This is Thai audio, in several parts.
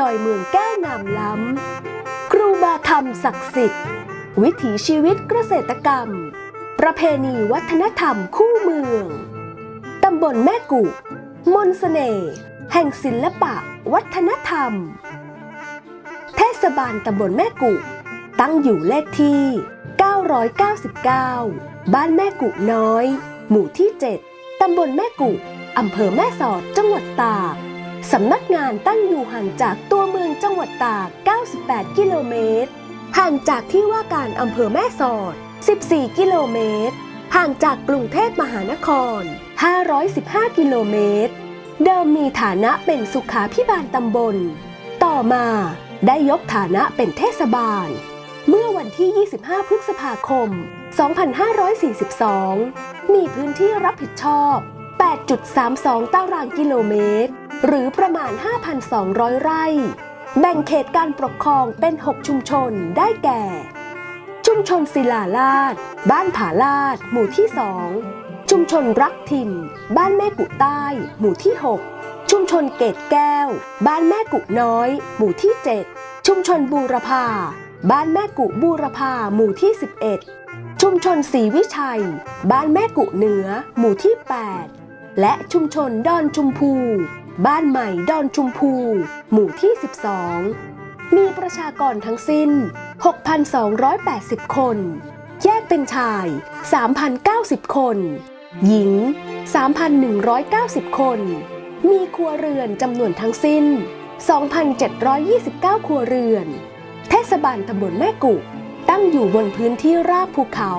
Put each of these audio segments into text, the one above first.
ดอยเมืองแก้วงามล้ำ ครูบาธรรมศักดิ์สิทธิ์ วิถีชีวิตเกษตรกรรม ประเพณีวัฒนธรรมคู่เมือง ตำบลแม่กุมนต์เสน่ห์แห่งศิลปะ วัฒนธรรม เทศบาลตำบลแม่กุ ตั้งอยู่เลขที่ 999 บ้านแม่กุน้อย หมู่ที่ 7ตำบลแม่กุอำเภอแม่สอดจังหวัดตาก สำนักงานตั้งอยู่ห่างจากตัวเมืองจังหวัดตาก 98 กิโลเมตร ห่างจากที่ว่าการอำเภอแม่สอด 14 กิโลเมตร ห่างจากกรุงเทพมหานคร 515 กิโลเมตร เดิมมีฐานะเป็นสุขาพิบาลตำบล ต่อมาได้ยกฐานะเป็นเทศบาล เมื่อวันที่ 25 พฤษภาคม 2542 มีพื้นที่รับผิดชอบ 8.32 ตารางกิโลเมตร หรือประมาณ 5,200 ไร่ แบ่งเขตการปกครองเป็น 6 ชุมชนได้แก่ ชุมชนศิลาลาด บ้านผาลาด หมู่ที่ 2 ชุมชนรักถิ่น บ้านแม่กุใต้ หมู่ที่ 6 ชุมชนเกตแก้ว บ้านแม่กุน้อย หมู่ที่ 7 ชุมชนบูรพา บ้านแม่กุบูรพา หมู่ที่ 11ชุมชนศรีวิชัย บ้านแม่กุเหนือ หมู่ที่ 8 และชุมชนดอนชุมพู บ้านใหม่ดอนชุมพู หมู่ที่ 12 มีประชากรทั้งสิ้น 6,280 คน แยกเป็นชาย 3,090 คน หญิง 3,190 คน มีครัวเรือนจำนวนทั้งสิ้น 2,729 ครัวเรือน เทศบาลตำบลแม่กุตั้งอยู่บนพื้นที่ราบภูเขา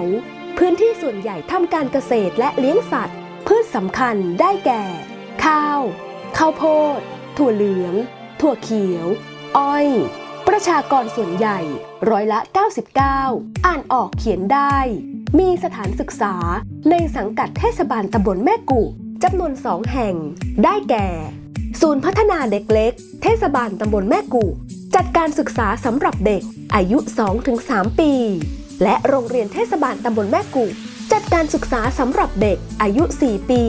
พื้นที่ส่วนใหญ่ทำการเกษตรและเลี้ยงสัตว์ สำคัญได้แก่ ข้าว ข้าวโพด ถั่วเหลือง ถั่วเขียว อ้อย ประชากรส่วนใหญ่ร้อยละ 99 อ่านออกเขียนได้ มีสถานศึกษาในสังกัดเทศบาลตำบลแม่กุจำนวนสองแห่ง ได้แก่ ศูนย์พัฒนาเด็กเล็ก เทศบาลตำบลแม่กุจัดการศึกษาสำหรับเด็กอายุ 2-3 ปี และโรงเรียนเทศบาลตำบลแม่กุ จัดการศึกษาสำหรับเด็กอายุ 4 ปี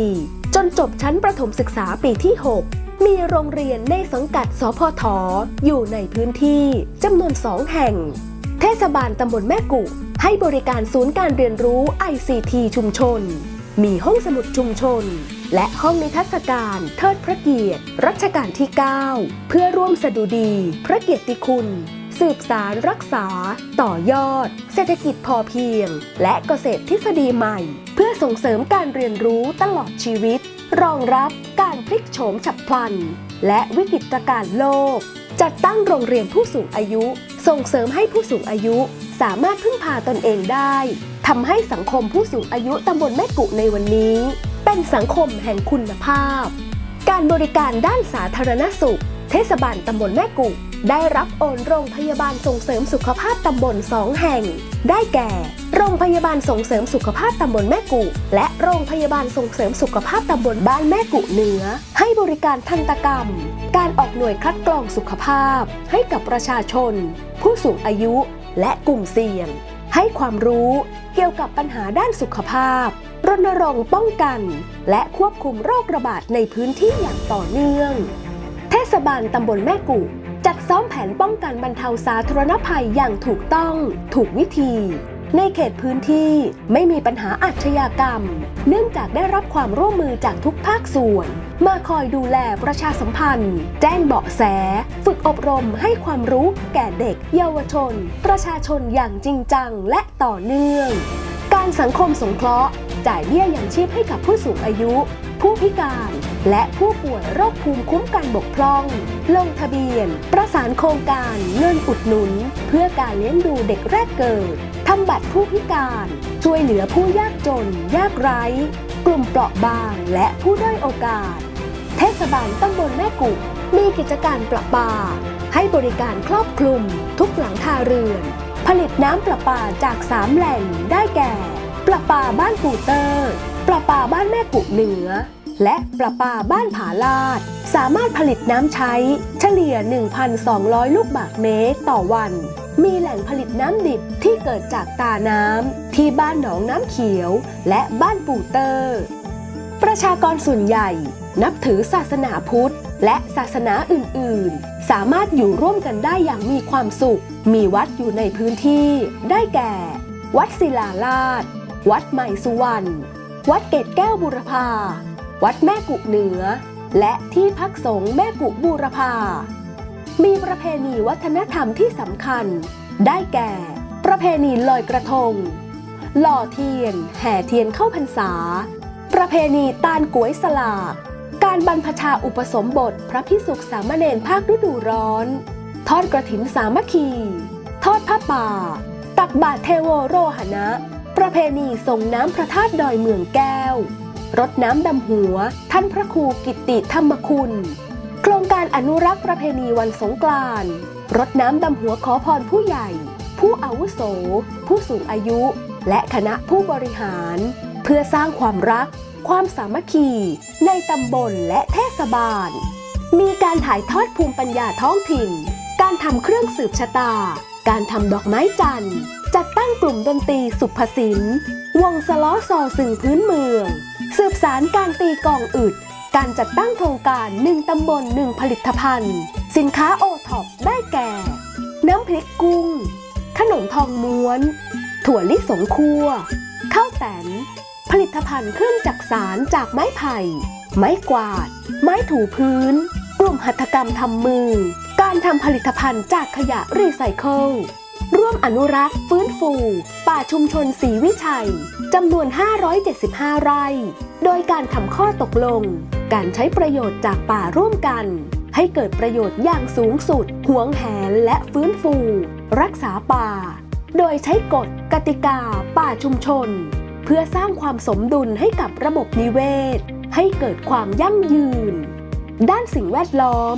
จนจบชั้นประถมศึกษาปีที่ 6 มีโรงเรียนในสังกัดสพทอยู่ในพื้นที่จำนวน 2 แห่ง เทศบาลตำบลแม่กุให้บริการศูนย์การเรียนรู้ ICT ชุมชน มีห้องสมุดชุมชน และห้องนิทรรศการเทิดพระเกียรติ รัชกาลที่ 9 เพื่อร่วมสดุดี พระเกียรติคุณ สืบสารรักษา ต่อยอด เศรษฐกิจพอเพียง และเกษตรทฤษฎีใหม่ เพื่อส่งเสริมการเรียนรู้ตลอดชีวิต รองรับการพลิกโฉมฉับพลัน และวิกฤตการณ์โลก จัดตั้งโรงเรียนผู้สูงอายุ ส่งเสริมให้ผู้สูงอายุ สามารถพึ่งพาตนเองได้ทำให้สังคมผู้สูงอายุตำบลแม่กุในวันนี้ เป็นสังคมแห่งคุณภาพ การบริการด้านสาธารณสุข เทศบาลตำบลแม่กุ ได้รับโอนโรงพยาบาลส่งเสริมสุขภาพตำบลสองแห่ง ได้แก่ โรงพยาบาลส่งเสริมสุขภาพตำบลแม่กุและโรงพยาบาลส่งเสริมสุขภาพตำบลบ้านแม่กุเหนือ ให้บริการทันตกรรม การออกหน่วยคัดกรองสุขภาพ ให้กับประชาชน ผู้สูงอายุ และกลุ่มเสี่ยง ให้ความรู้เกี่ยวกับปัญหาด้านสุขภาพ รณรงค์ป้องกัน และควบคุมโรคระบาดในพื้นที่อย่างต่อเนื่อง เทศบาลตำบลแม่กุ จัดซ้อมแผนป้องกันบรรเทาสาธารณภัยอย่างถูกต้อง ถูกวิธี ในเขตพื้นที่ไม่มีปัญหาอาชญากรรม เนื่องจากได้รับความร่วมมือจากทุกภาคส่วน มาคอยดูแลประชาสัมพันธ์ แจ้งเบาะแส ฝึกอบรมให้ความรู้แก่เด็ก เยาวชน ประชาชนอย่างจริงจังและต่อเนื่อง การสังคมสงเคราะห์ จ่ายเบี้ยยังชีพให้กับผู้สูงอายุ ผู้พิการ และผู้ป่วยโรคภูมิคุ้มกันบกพร่อง ลงทะเบียน ประสานโครงการเงินอุดหนุน เพื่อการเลี้ยงดูเด็กแรกเกิดทำบัตรผู้พิการ ช่วยเหลือผู้ยากจน ยากไร้ กลุ่มเปราะบางและผู้ด้อยโอกาส เทศบาลตำบลแม่กุมีกิจการประปา ให้บริการครอบคลุม ทุกหลังคาเรือน ผลิตน้ำประปาจากสามแหล่งได้แก่ ประปาบ้านปูเตอร์ ประปาบ้านแม่กุเหนือ และประปาบ้านผาลาด สามารถผลิตน้ำใช้ เฉลี่ย 1,200 ลูกบาศก์เมตรต่อวัน มีแหล่งผลิตน้ำดิบที่เกิดจากตาน้ำที่บ้านหนองน้ำเขียว และบ้านปู่เตอร์ ประชากรส่วนใหญ่นับถือศาสนาพุทธ และศาสนาอื่น ๆ สามารถอยู่ร่วมกันได้อย่างมีความสุข มีวัดอยู่ในพื้นที่ ได้แก่ วัดศิลาลาด วัดใหม่สุวรรณ วัดเกตแก้วบุรพา วัดแม่กุเหนือ และที่พักสงฆ์แม่กุบูรพา มีประเพณีวัฒนธรรมที่สำคัญ ได้แก่ ประเพณีลอยกระทง หล่อเทียน แห่เทียนเข้าพรรษา ประเพณีตาลก๋วยสลาก การบรรพชาอุปสมบทพระพิสุขสามเณรภาคฤดูร้อน ทอดกระถินสามัคคี ทอดผ้าป่า ตักบาตรเทโวโรหณะ ประเพณีส่งน้ำพระธาตุดอยเมืองแก้ว รดน้ำดำหัว ท่านพระครูกิตติธรรมคุณ โครงการอนุรักษ์ประเพณีวันสงกรานต์รดน้ำดำหัวขอพรผู้ใหญ่ ผู้อาวุโส ผู้สูงอายุ และคณะผู้บริหาร เพื่อสร้างความรัก ความสามัคคี ในตำบลและเทศบาล มีการถ่ายทอดภูมิปัญญาท้องถิ่น การทำเครื่องสืบชะตา การทำดอกไม้จันทร์ จัดตั้งกลุ่มดนตรีสุภศิลป์วงสล้อซอสื่อพื้นเมือง สืบสารการตีกองอึด การจัดตั้งโครงการหนึ่งตำบลหนึ่งผลิตภัณฑ์ สินค้าโอท็อปได้แก่ น้ำพริกกุ้ง ขนมทองม้วน ถั่วลิสงคั่วข้าวแตนผลิตภัณฑ์เครื่องจักสารจากไม้ไผ่ ไม้กวาด ไม้ถูพื้น กลุ่มหัตถกรรมทำมือ การทำผลิตภัณฑ์จากขยะรีไซเคิล ร่วมอนุรักษ์ฟื้นฟู ป่าชุมชนศรีวิชัยจำนวน 575 ไร่ โดยการทำข้อตกลง การใช้ประโยชน์จากป่าร่วมกัน ให้เกิดประโยชน์อย่างสูงสุดหวงแหนและฟื้นฟู รักษาป่า โดยใช้กฎกติกา ป่าชุมชน เพื่อสร้างความสมดุลให้กับระบบนิเวศ ให้เกิดความยั่งยืน ด้านสิ่งแวดล้อม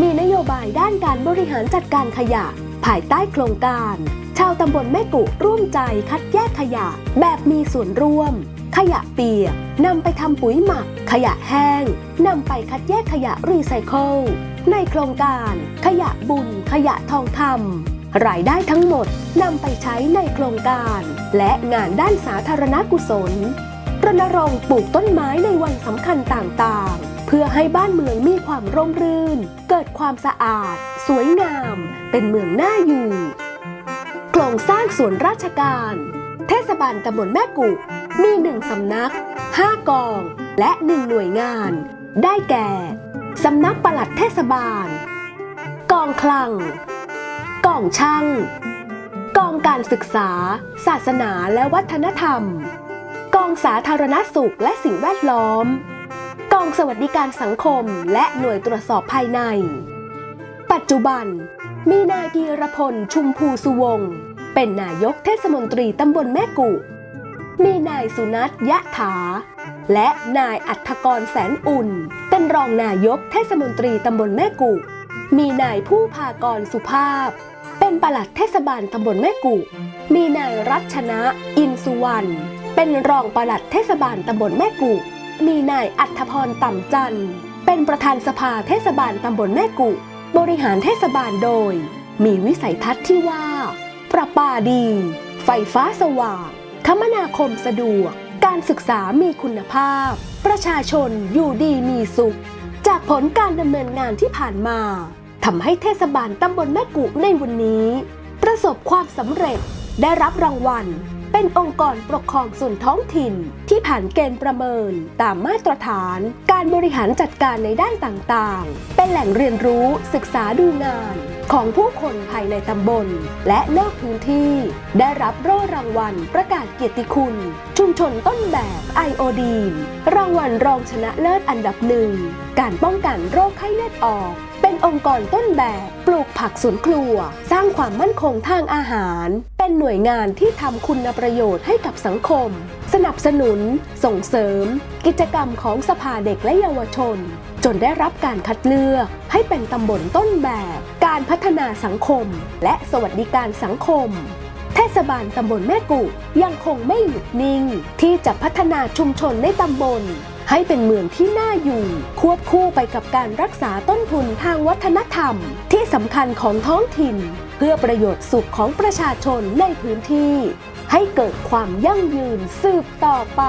มีนโยบายด้านการบริหารจัดการขยะ ภายใต้โครงการ ชาวตำบลแม่กุร่วมใจคัดแยกขยะ แบบมีส่วนร่วม ขยะเปียกนำไปทำปุ๋ยหมัก ขยะแห้งนำไปคัดแยกขยะรีไซเคิลในโครงการ ขยะบุญ ขยะทองคำรายได้ทั้งหมดนำไปใช้ในโครงการ และงานด้านสาธารณกุศลรณรงค์ปลูกต้นไม้ในวันสำคัญต่างๆ เพื่อให้บ้านเมืองมีความร่มรื่น เกิดความสะอาด สวยงาม เป็นเมืองน่าอยู่โครงสร้างส่วนราชการ เทศบาลตำบลแม่กุมีหนึ่งสำนัก 5 กอง และหนึ่งหน่วยงาน ได้แก่ สำนักปลัดเทศบาล กองคลัง กองช่าง กองการศึกษา ศาสนาและวัฒนธรรม กองสาธารณสุขและสิ่งแวดล้อม องสวัสดิการสังคมและหน่วยตรวจสอบภายใน ปัจจุบัน มีนายพีรพลชุมภูสุวงศ์เป็นนายกเทศมนตรีตำบลแม่กุ มีนายสุนัทยะถา และนายอัธกรแสนอุ่น เป็นรองนายกเทศมนตรีตำบลแม่กุ มีนายผู้พากรสุภาพ เป็นปลัดเทศบาลตำบลแม่กุ มีนายรัชนะ อินสุวรรณ เป็นรองปลัดเทศบาลตำบลแม่กุ มีนายอัธพรต่ำจันทร์ เป็นประธานสภาเทศบาลตำบลแม่กุ บริหารเทศบาลโดย มีวิสัยทัศน์ที่ว่า ประปาดี ไฟฟ้าสว่าง คมนาคมสะดวก การศึกษามีคุณภาพ ประชาชนอยู่ดีมีสุข จากผลการดำเนินงานที่ผ่านมาทำให้เทศบาลตำบลแม่กุในวันนี้ ประสบความสำเร็จได้รับรางวัล เป็นองค์กรปกครองส่วนท้องถิ่น ที่ผ่านเกณฑ์ประเมินตามมาตรฐาน การบริหารจัดการในด้านต่างๆ เป็นแหล่งเรียนรู้ศึกษาดูงาน ของผู้คนภายในตำบล และนอกพื้นที่ ได้รับโล่รางวัลประกาศเกียรติคุณ ชุมชนต้นแบบไอโอดีนรางวัลรองชนะเลิศอันดับหนึ่ง การป้องกันโรคไข้เลือดออก เป็นองค์กรต้นแบบ ปลูกผักสวนครัว สร้างความมั่นคงทางอาหาร เป็นหน่วยงานที่ทำคุณประโยชน์ให้กับสังคม สนับสนุน ส่งเสริม กิจกรรมของสภาเด็กและเยาวชน จนได้รับการคัดเลือก ให้เป็นตำบลต้นแบบ การพัฒนาสังคม และสวัสดิการสังคมเทศบาลตำบลแม่กุยังคงไม่หยุดนิ่ง ที่จะพัฒนาชุมชนในตำบล ให้เป็นเมืองที่น่าอยู่ ควบคู่ไปกับการรักษาต้นทุนทางวัฒนธรรม ที่สำคัญของท้องถิ่น เพื่อประโยชน์สุขของประชาชนในพื้นที่ ให้เกิดความยั่งยืนสืบต่อไป